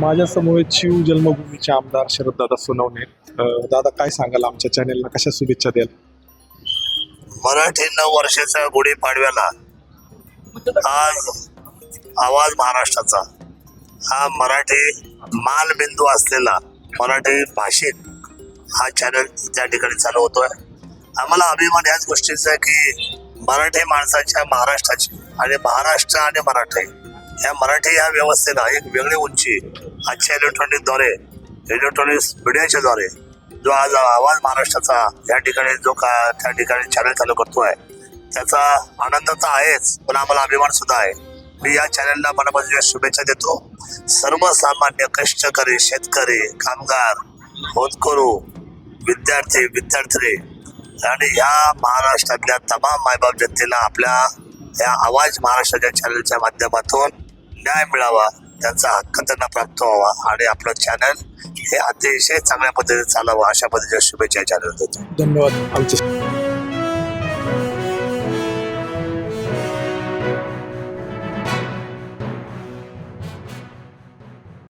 माझ्यासमोर शिव जन्मभूमीचे आमदार शरददादा सोनवणे. दादा काय सांगाल आमच्या चॅनेलला कशा शुभेच्छा द्याल? मराठी नऊ वर्षाच्या गुढीपाडव्याला आज आवाज महाराष्ट्राचा. हा मराठी मालबिंदू असलेला मराठी भाषिक हा चॅनल त्या ठिकाणी चालू होतोय आम्हाला अभिमान याच गोष्टीचा आहे की मराठी माणसाच्या महाराष्ट्राची आणि महाराष्ट्र आणि मराठी या मराठी या व्यवस्थेला एक वेगळी उंची आजच्या इलेक्ट्रॉनिकद्वारे इलेक्ट्रॉनिक मीडियाच्या द्वारे जो आज आवाज महाराष्ट्राचा या ठिकाणी जो का त्या ठिकाणी चॅनल चालू करतोय त्याचा आनंद तर आहेच पण आम्हाला अभिमान सुद्धा आहे. मी या चॅनलला मनापासून शुभेच्छा देतो. सर्वसामान्य कष्टकरी शेतकरी कामगार होतकरू विद्यार्थी विद्यार्थी आणि या महाराष्ट्रातल्या तमाम मायबाप जनतेला आपल्या या आवाज महाराष्ट्राच्या चॅनलच्या माध्यमातून न्याय मिळावा त्यांचा हक्क त्यांना प्राप्त व्हावा आणि आपलं चॅनल हे अतिशय चांगल्या पद्धतीने चालावं अशा पद्धतीच्या शुभेच्छा चॅनल देतो. धन्यवाद. आमचे